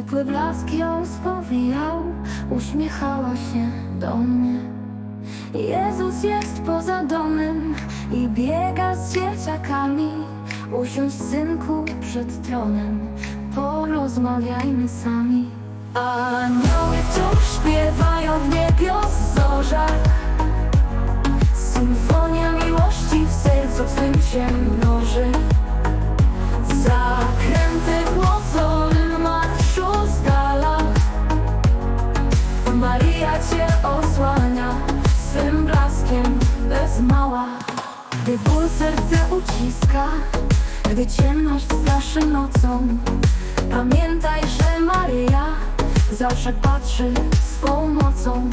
Ciepły blask ją spowijał, uśmiechała się do mnie. Jezus jest poza domem i biega z dzieciakami. Usiądź synku przed tronem, porozmawiajmy sami. Anioły wciąż śpiewają w niebios Maria cię osłania swym blaskiem bez mała. Gdy ból serce uciska, gdy ciemność straszy nocą Pamiętaj, że Maryja zawsze patrzy swą mocą.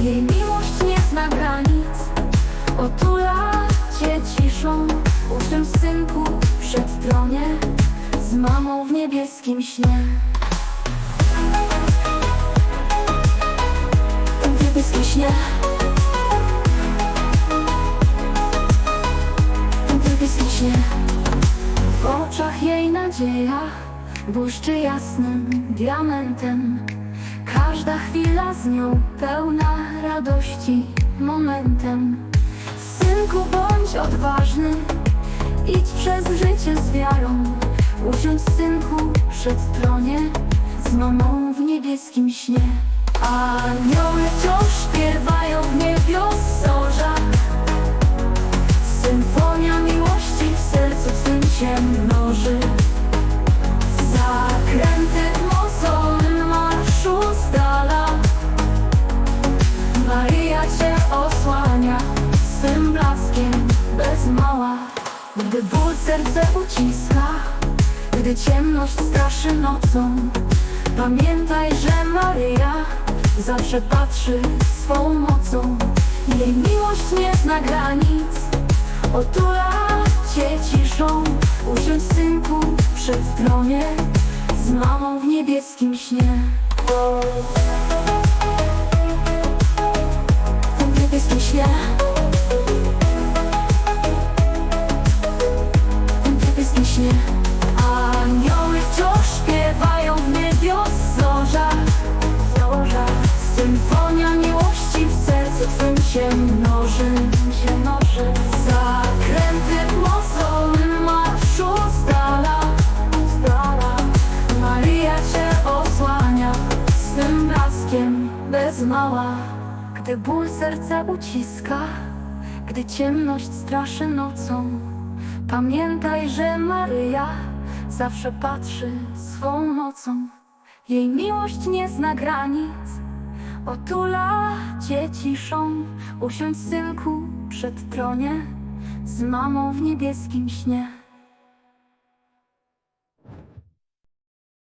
Jej miłość nie zna granic, otula cię ciszą. Usiądź synku przed tronie z mamą w niebieskim śnie Niebieskim śnie śnie W oczach jej nadzieja błyszczy jasnym diamentem. Każda chwila z nią pełna radości momentem. Synku bądź odważny Idź przez życie z wiarą. Usiądź synku przed tronie Z mamą w niebieskim śnie Anioły wciąż śpiewają w niebios zorzach Symfonia miłości w sercu twym się mnoży. Zakręty w mozolnym marszu z dala Maryja cię osłania swym blaskiem bez mała. Gdy ból serce uciska, gdy ciemność straszy nocą Pamiętaj, że Maryja zawsze patrzy swą mocą. Jej miłość nie zna granic, otula cię ciszą. Usiądź synku przed tronie z mamą w niebieskim śnie. W niebieskim śnie. W niebieskim śnie się mnoży się mnoży. Zakręty z dala z dala Maria cię osłania swym blaskiem bez mała. Gdy ból serce uciska gdy ciemność straszy nocą, pamiętaj, że Maryja zawsze patrzy swą mocą. Jej miłość nie zna granic, otula cię ciszą. Usiądź synku przed tronie z mamą w niebieskim śnie.